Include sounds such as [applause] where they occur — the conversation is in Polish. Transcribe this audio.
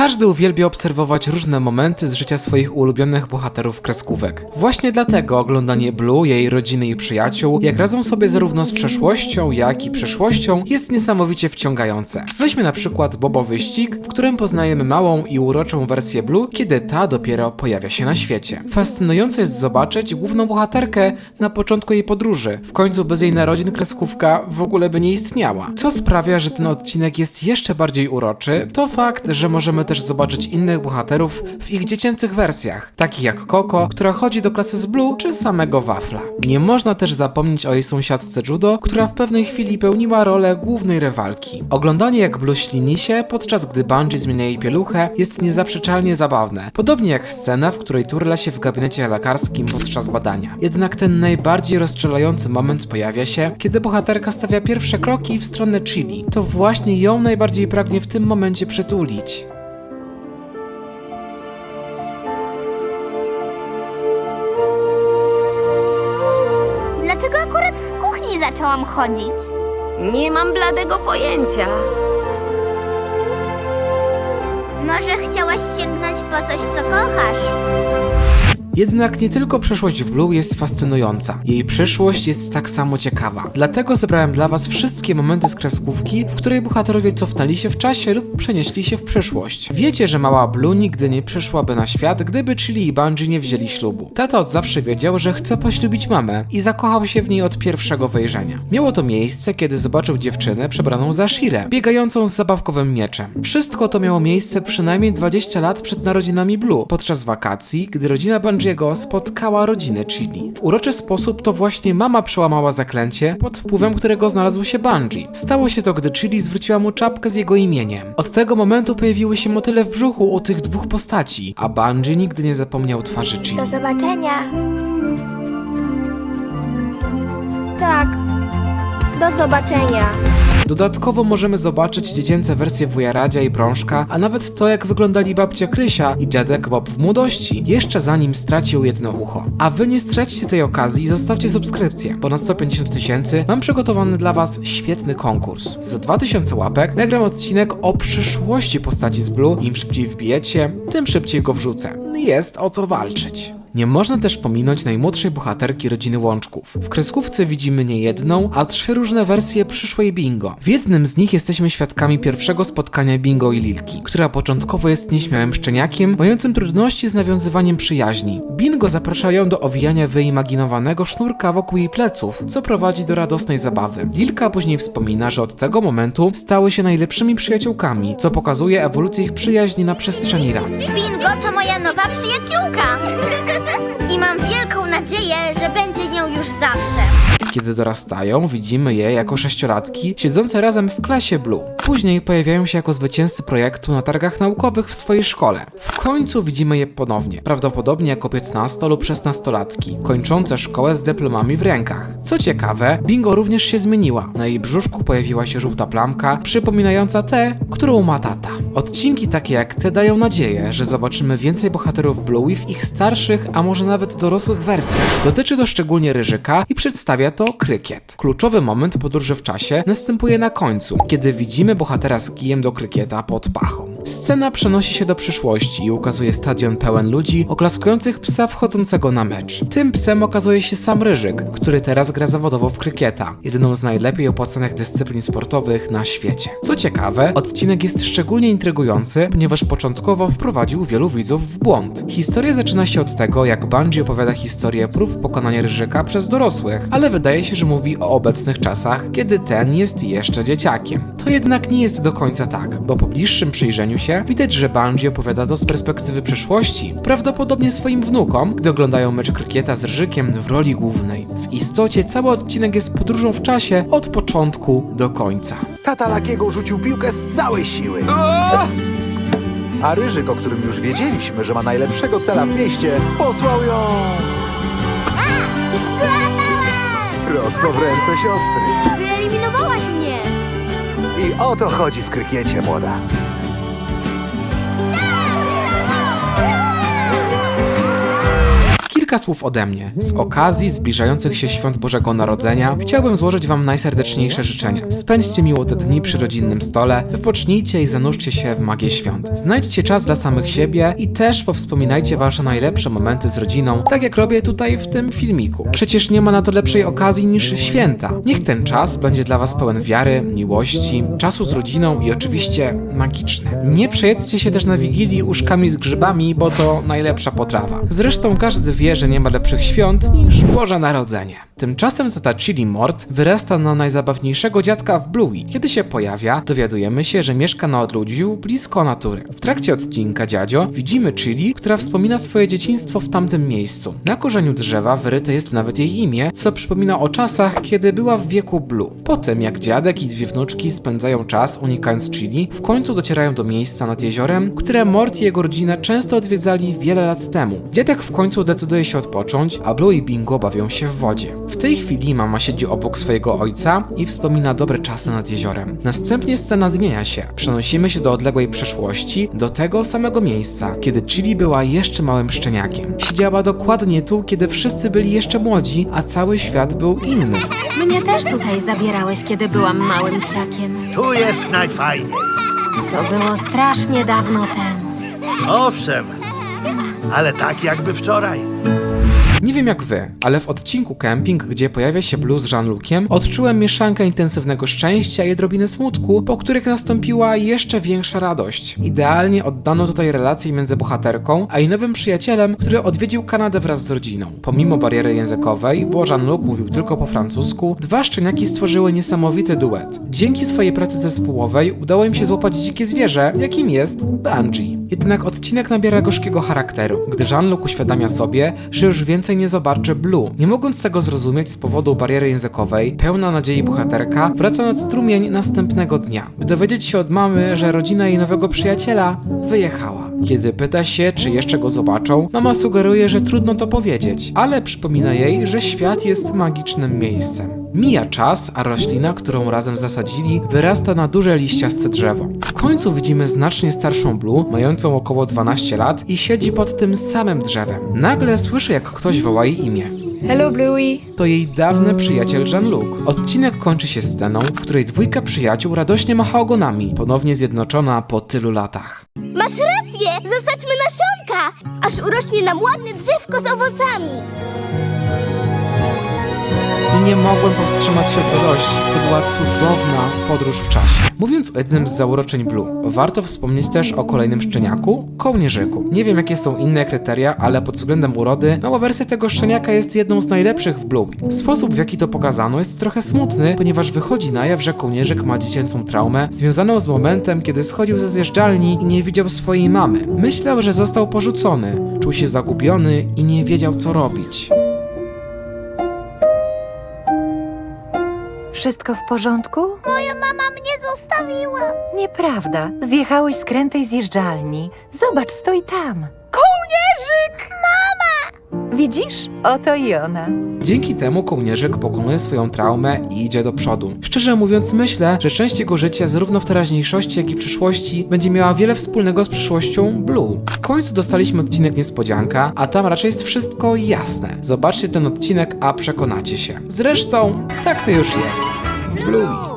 Każdy uwielbia obserwować różne momenty z życia swoich ulubionych bohaterów kreskówek. Właśnie dlatego oglądanie Blue, jej rodziny i przyjaciół, jak radzą sobie zarówno z przeszłością, jak i przyszłością, jest niesamowicie wciągające. Weźmy na przykład Bobo Wyścig, w którym poznajemy małą i uroczą wersję Blue, kiedy ta dopiero pojawia się na świecie. Fascynujące jest zobaczyć główną bohaterkę na początku jej podróży. W końcu bez jej narodzin kreskówka w ogóle by nie istniała. Co sprawia, że ten odcinek jest jeszcze bardziej uroczy, to fakt, że możemy też zobaczyć innych bohaterów w ich dziecięcych wersjach, takich jak Coco, która chodzi do klasy z Blue, czy samego Wafla. Nie można też zapomnieć o jej sąsiadce Judo, która w pewnej chwili pełniła rolę głównej rywalki. Oglądanie jak Blue ślini się, podczas gdy Bungie zmienia jej pieluchę, jest niezaprzeczalnie zabawne. Podobnie jak scena, w której turla się w gabinecie lekarskim podczas badania. Jednak ten najbardziej rozstrzelający moment pojawia się, kiedy bohaterka stawia pierwsze kroki w stronę Chili. To właśnie ją najbardziej pragnie w tym momencie przytulić. Dlaczego akurat w kuchni zaczęłam chodzić? Nie mam bladego pojęcia. Może chciałaś sięgnąć po coś, co kochasz? Jednak nie tylko przeszłość w Blue jest fascynująca, jej przyszłość jest tak samo ciekawa. Dlatego zebrałem dla Was wszystkie momenty z kreskówki, w której bohaterowie cofnęli się w czasie lub przenieśli się w przyszłość. Wiecie, że mała Blue nigdy nie przyszłaby na świat, gdyby Chili i Bungie nie wzięli ślubu. Tata od zawsze wiedział, że chce poślubić mamę i zakochał się w niej od pierwszego wejrzenia. Miało to miejsce, kiedy zobaczył dziewczynę przebraną za Shirę, biegającą z zabawkowym mieczem. Wszystko to miało miejsce przynajmniej 20 lat przed narodzinami Blue, podczas wakacji, gdy rodzina Spotkała rodzinę Chili. W uroczy sposób to właśnie mama przełamała zaklęcie, pod wpływem którego znalazł się Bungie. Stało się to, gdy Chili zwróciła mu czapkę z jego imieniem. Od tego momentu pojawiły się motyle w brzuchu u tych dwóch postaci, a Bungie nigdy nie zapomniał twarzy Chili. Do zobaczenia. Tak. Do zobaczenia. Dodatkowo możemy zobaczyć dziecięce wersje wuja Radzia i Brążka, a nawet to jak wyglądali babcia Krysia i dziadek Bob w młodości, jeszcze zanim stracił jedno ucho. A wy nie straćcie tej okazji i zostawcie subskrypcję, bo na 150 tysięcy mam przygotowany dla was świetny konkurs. Za 2000 łapek nagram odcinek o przyszłości postaci z Blue, im szybciej wbijecie, tym szybciej go wrzucę. Jest o co walczyć. Nie można też pominąć najmłodszej bohaterki rodziny Łączków. W kreskówce widzimy nie jedną, a trzy różne wersje przyszłej Bingo. W jednym z nich jesteśmy świadkami pierwszego spotkania Bingo i Lilki, która początkowo jest nieśmiałym szczeniakiem, mającym trudności z nawiązywaniem przyjaźni. Bingo zaprasza ją do owijania wyimaginowanego sznurka wokół jej pleców, co prowadzi do radosnej zabawy. Lilka później wspomina, że od tego momentu stały się najlepszymi przyjaciółkami, co pokazuje ewolucję ich przyjaźni na przestrzeni lat. Bingo to moja nowa przyjaciółka. [laughs] I mam wielką nadzieję, że będzie nią już zawsze. Kiedy dorastają, widzimy je jako sześciolatki siedzące razem w klasie Blue. Później pojawiają się jako zwycięzcy projektu na targach naukowych w swojej szkole. W końcu widzimy je ponownie, prawdopodobnie jako 15 lub 16-latki, kończące szkołę z dyplomami w rękach. Co ciekawe, Bingo również się zmieniła. Na jej brzuszku pojawiła się żółta plamka, przypominająca tę, którą ma tata. Odcinki takie jak te dają nadzieję, że zobaczymy więcej bohaterów Blue w ich starszych, a może nawet dorosłych wersjach. Dotyczy to szczególnie Ryżyka i przedstawia to krykiet. Kluczowy moment podróży w czasie następuje na końcu, kiedy widzimy bohatera z kijem do krykieta pod pachą. Scena przenosi się do przyszłości i ukazuje stadion pełen ludzi oklaskujących psa wchodzącego na mecz. Tym psem okazuje się sam Ryżyk, który teraz gra zawodowo w krykieta, jedną z najlepiej opłacanych dyscyplin sportowych na świecie. Co ciekawe, odcinek jest szczególnie intrygujący, ponieważ początkowo wprowadził wielu widzów w błąd. Historia zaczyna się od tego, jak Bungie opowiada historię prób pokonania Ryżyka przez dorosłych, ale wydaje się, że mówi o obecnych czasach, kiedy ten jest jeszcze dzieciakiem. To jednak nie jest do końca tak, bo po bliższym przyjrzeniu się widać, że Bungie opowiada to z perspektywy przyszłości, prawdopodobnie swoim wnukom, gdy oglądają mecz krykieta z Ryżykiem w roli głównej. W istocie cały odcinek jest podróżą w czasie od początku do końca. Tata Lakiego rzucił piłkę z całej siły. A Ryżyk, o którym już wiedzieliśmy, że ma najlepszego cela w mieście, posłał ją prosto w ręce siostry. Wyeliminowałaś mnie. I o to chodzi w krykiecie, młoda. Kilka słów ode mnie. Z okazji zbliżających się świąt Bożego Narodzenia chciałbym złożyć Wam najserdeczniejsze życzenia. Spędźcie miło te dni przy rodzinnym stole, wypocznijcie i zanurzcie się w magię świąt. Znajdźcie czas dla samych siebie i też powspominajcie Wasze najlepsze momenty z rodziną, tak jak robię tutaj w tym filmiku. Przecież nie ma na to lepszej okazji niż święta. Niech ten czas będzie dla Was pełen wiary, miłości, czasu z rodziną i oczywiście magiczny. Nie przejedzcie się też na Wigilii uszkami z grzybami, bo to najlepsza potrawa. Zresztą każdy wie, że nie ma lepszych świąt niż Boże Narodzenie. Tymczasem tata Chili Mort wyrasta na najzabawniejszego dziadka w Bluey. Kiedy się pojawia, dowiadujemy się, że mieszka na odludziu blisko natury. W trakcie odcinka dziadzio widzimy Chili, która wspomina swoje dzieciństwo w tamtym miejscu. Na korzeniu drzewa wyryte jest nawet jej imię, co przypomina o czasach, kiedy była w wieku Blue. Potem, jak dziadek i dwie wnuczki spędzają czas unikając Chili, w końcu docierają do miejsca nad jeziorem, które Mort i jego rodzina często odwiedzali wiele lat temu. Dziadek w końcu decyduje się odpocząć, a Blue i Bingo bawią się w wodzie. W tej chwili mama siedzi obok swojego ojca i wspomina dobre czasy nad jeziorem. Następnie scena zmienia się. Przenosimy się do odległej przeszłości, do tego samego miejsca, kiedy Chili była jeszcze małym szczeniakiem. Siedziała dokładnie tu, kiedy wszyscy byli jeszcze młodzi, a cały świat był inny. Mnie też tutaj zabierałeś, kiedy byłam małym psiakiem. Tu jest najfajniej. To było strasznie dawno temu. Owszem, ale tak jakby wczoraj. Nie wiem jak wy, ale w odcinku Camping, gdzie pojawia się Blue z Jean-Luciem, odczułem mieszankę intensywnego szczęścia i odrobiny smutku, po których nastąpiła jeszcze większa radość. Idealnie oddano tutaj relacje między bohaterką, a jej nowym przyjacielem, który odwiedził Kanadę wraz z rodziną. Pomimo bariery językowej, bo Jean-Luc mówił tylko po francusku, dwa szczeniaki stworzyły niesamowity duet. Dzięki swojej pracy zespołowej udało im się złapać dzikie zwierzę, jakim jest Bungie. Jednak odcinek nabiera gorzkiego charakteru, gdy Jean-Luc uświadamia sobie, że już więcej nie zobaczy Blue. Nie mogąc tego zrozumieć z powodu bariery językowej, pełna nadziei bohaterka wraca nad strumień następnego dnia, by dowiedzieć się od mamy, że rodzina jej nowego przyjaciela wyjechała. Kiedy pyta się, czy jeszcze go zobaczą, mama sugeruje, że trudno to powiedzieć, ale przypomina jej, że świat jest magicznym miejscem. Mija czas, a roślina, którą razem zasadzili, wyrasta na duże liściaste drzewo. W końcu widzimy znacznie starszą Blue, mającą około 12 lat i siedzi pod tym samym drzewem. Nagle słyszy, jak ktoś woła jej imię. Hello, Bluey. To jej dawny przyjaciel Jean-Luc. Odcinek kończy się sceną, w której dwójka przyjaciół radośnie macha ogonami, ponownie zjednoczona po tylu latach. Masz rację! Zasadźmy nasionka, aż urośnie nam ładne drzewko z owocami. Nie mogłem powstrzymać się od radości. To była cudowna podróż w czasie. Mówiąc o jednym z zauroczeń Blue, warto wspomnieć też o kolejnym szczeniaku, kołnierzyku. Nie wiem jakie są inne kryteria, ale pod względem urody mała wersja tego szczeniaka jest jedną z najlepszych w Blue. Sposób w jaki to pokazano jest trochę smutny, ponieważ wychodzi na jaw, że kołnierzyk ma dziecięcą traumę związaną z momentem, kiedy schodził ze zjeżdżalni i nie widział swojej mamy. Myślał, że został porzucony, czuł się zagubiony i nie wiedział co robić. Wszystko w porządku? Moja mama mnie zostawiła. Nieprawda. Zjechałeś z krętej zjeżdżalni. Zobacz, stoi tam. Kołnierzyk! Widzisz? Oto i ona. Dzięki temu kołnierzyk pokonuje swoją traumę i idzie do przodu. Szczerze mówiąc, myślę, że część jego życia, zarówno w teraźniejszości, jak i przyszłości, będzie miała wiele wspólnego z przyszłością Blue. W końcu dostaliśmy odcinek Niespodzianka, a tam raczej jest wszystko jasne. Zobaczcie ten odcinek, a przekonacie się. Zresztą, tak to już jest. Blue.